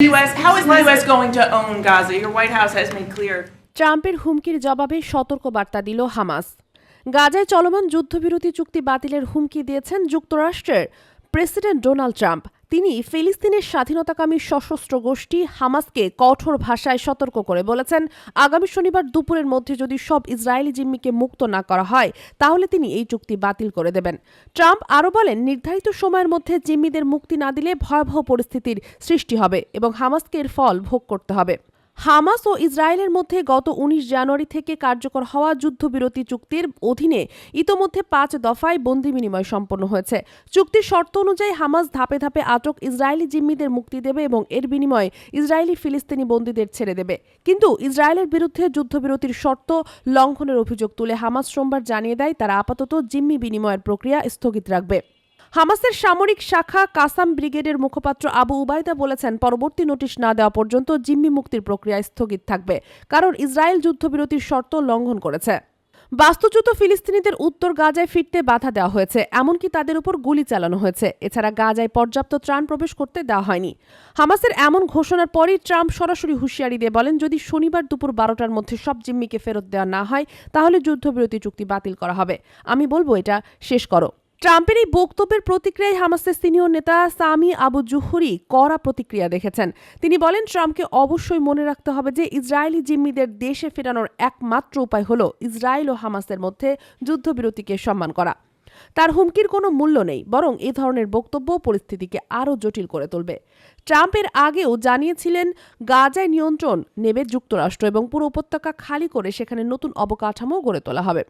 U.S. How is the U.S. going to own Gaza? Your White House has made clear. ট্রাম্পের হুমকির জবাবে সতর্ক বার্তা দিল হামাস গাজায় চলমান যুদ্ধবিরতি চুক্তি বাতিলের হুমকি দিয়েছেন যুক্তরাষ্ট্রের প্রেসিডেন্ট ডোনাল্ড ট্রাম্প তিনি ফিলিস্তিনের স্বাধীনতাকামী সশস্ত্র গোষ্ঠী হামাসকে কঠোর ভাষায় সতর্ক করে বলেছেন, আগামী শনিবার দুপুরের মধ্যে যদি সব ইসরায়েলি জিম্মিকে মুক্ত না করা হয়, তাহলে তিনি এই চুক্তি বাতিল করে দেবেন। ট্রাম্প আরও বলেন, নির্ধারিত সময়ের মধ্যে জিম্মিদের মুক্তি না দিলে ভয়াবহ পরিস্থিতির সৃষ্টি হবে এবং হামাসকে এর ফল ভোগ করতে হবে। হামাস ও ইসরায়েলের মধ্যে গত উনিশ জানুয়ারি থেকে কার্যকর হওয়া যুদ্ধবিরতি চুক্তির অধীনে ইতোমধ্যে পাঁচ দফায় বন্দি বিনিময় সম্পন্ন হয়েছে। চুক্তির শর্ত অনুযায়ী হামাস ধাপে ধাপে আটক ইসরায়েলি জিম্মিদের মুক্তি দেবে এবং এর বিনিময়ে ইসরায়েলি ফিলিস্তিনি বন্দীদের ছেড়ে দেবে। কিন্তু ইসরায়েলের বিরুদ্ধে যুদ্ধবিরতির শর্ত লঙ্ঘনের অভিযোগ তুলে হামাস সোমবার জানিয়ে দেয়, তারা আপাতত জিম্মি বিনিময়ের প্রক্রিয়া স্থগিত রাখবে। হামাসের সামরিক শাখা কাসাম ব্রিগেডের মুখপাত্র আবু উবায়দা বলেছেন, পরবর্তী নোটিশ না দেওয়া পর্যন্ত জিম্মি মুক্তির প্রক্রিয়া স্থগিত থাকবে, কারণ ইসরায়েল যুদ্ধবিরতির শর্ত লঙ্ঘন করেছে। বাস্তুচ্যুত ফিলিস্তিনিদের উত্তর গাজায় ফিরতে বাধা দেওয়া হয়েছে, এমনকি তাদের উপর গুলি চালানো হয়েছে। এছাড়া গাজায় পর্যাপ্ত ত্রাণ প্রবেশ করতে দেওয়া হয়নি। হামাসের এমন ঘোষণার পরই ট্রাম্প সরাসরি হুঁশিয়ারি দিয়ে বলেন, যদি শনিবার দুপুর বারোটার মধ্যে সব জিম্মিকে ফেরত দেওয়া না হয়, তাহলে যুদ্ধবিরতি চুক্তি বাতিল করা হবে। আমি বলব এটা শেষ করো। ট্রাম্পের এই বক্তব্যের প্রতিক্রিয়ায় হামাসের সিনিয়র নেতা সামি আবু জুহুরি কড়া প্রতিক্রিয়া দেখেছেন। তিনি বলেন, ট্রাম্পকে অবশ্যই মনে রাখতে হবে যে ইসরায়েলি জিম্মিদের দেশে ফেরানোর একমাত্র উপায় হল ইসরায়েল ও হামাসের মধ্যে যুদ্ধবিরতিকে সম্মান করা। তার হুমকির কোনো মূল্য নেই, বরং এ ধরনের বক্তব্য পরিস্থিতিকে আরও জটিল করে তুলবে। ট্রাম্পের আগেও জানিয়েছিলেন, গাজায় নিয়ন্ত্রণ নেবে যুক্তরাষ্ট্র এবং পুরো উপত্যকা খালি করে সেখানে নতুন অবকাঠামো গড়ে তোলা হবে।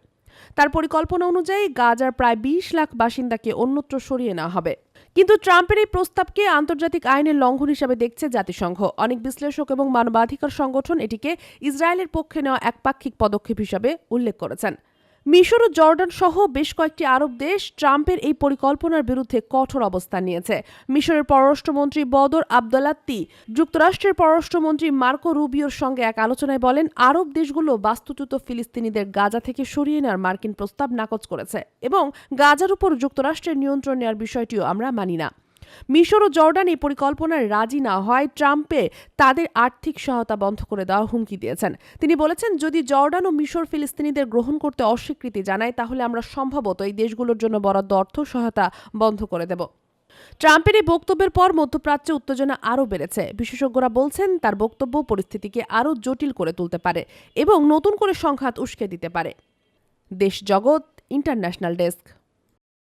তার পরিকল্পনা অনুযায়ী গাজার প্রায় বিশ লাখ বাসিন্দাকে অন্যত্র সরিয়ে নেওয়া হবে। কিন্তু ট্রাম্পের এই প্রস্তাবকে আন্তর্জাতিক আইনের লঙ্ঘন হিসাবে দেখছে জাতিসংঘ। অনেক বিশ্লেষক এবং মানবাধিকার সংগঠন এটিকে ইসরায়েলের পক্ষে নেওয়া একপাক্ষিক পদক্ষেপ হিসাবে উল্লেখ করেছেন। মিশর ও জর্ডান সহ বেশ কয়েকটি আরব দেশ ট্রাম্পের এই পরিকল্পনার বিরুদ্ধে কঠোর অবস্থান নিয়েছে। মিশরের পররাষ্ট্রমন্ত্রী বদর আবদুল্লাত্তি যুক্তরাষ্ট্রের পররাষ্ট্রমন্ত্রী মার্কো রুবিওর সঙ্গে এক আলোচনায় বলেন, আরব দেশগুলো বাস্তুচ্যুত ফিলিস্তিনিদের গাজা থেকে সরিয়ে নেওয়ার মার্কিন প্রস্তাব নাকচ করেছে এবং গাজার উপর যুক্তরাষ্ট্রের নিয়ন্ত্রণ নেওয়ার বিষয়টিও আমরা মানি না। মিশর ও জর্ডান এই পরিকল্পনায় রাজি না হয় ট্রাম্পে তাদের আর্থিক সহায়তা বন্ধ করে দেওয়ার হুমকি দিয়েছেন। তিনি বলেছেন, যদি জর্ডান ও মিশর ফিলিস্তিনিদের গ্রহণ করতে অস্বীকৃতি জানায়, তাহলে আমরা সম্ভবত এই দেশগুলোর জন্য বরাদ্দ অর্থ সহায়তা বন্ধ করে দেব। ট্রাম্পের এই বক্তব্যের পর মধ্যপ্রাচ্যে উত্তেজনা আরও বেড়েছে। বিশেষজ্ঞরা বলছেন, তার বক্তব্য পরিস্থিতিকে আরও জটিল করে তুলতে পারে এবং নতুন করে সংঘাত উস্কে দিতে পারে। দেশ জগৎ, ইন্টারন্যাশনাল ডেস্ক।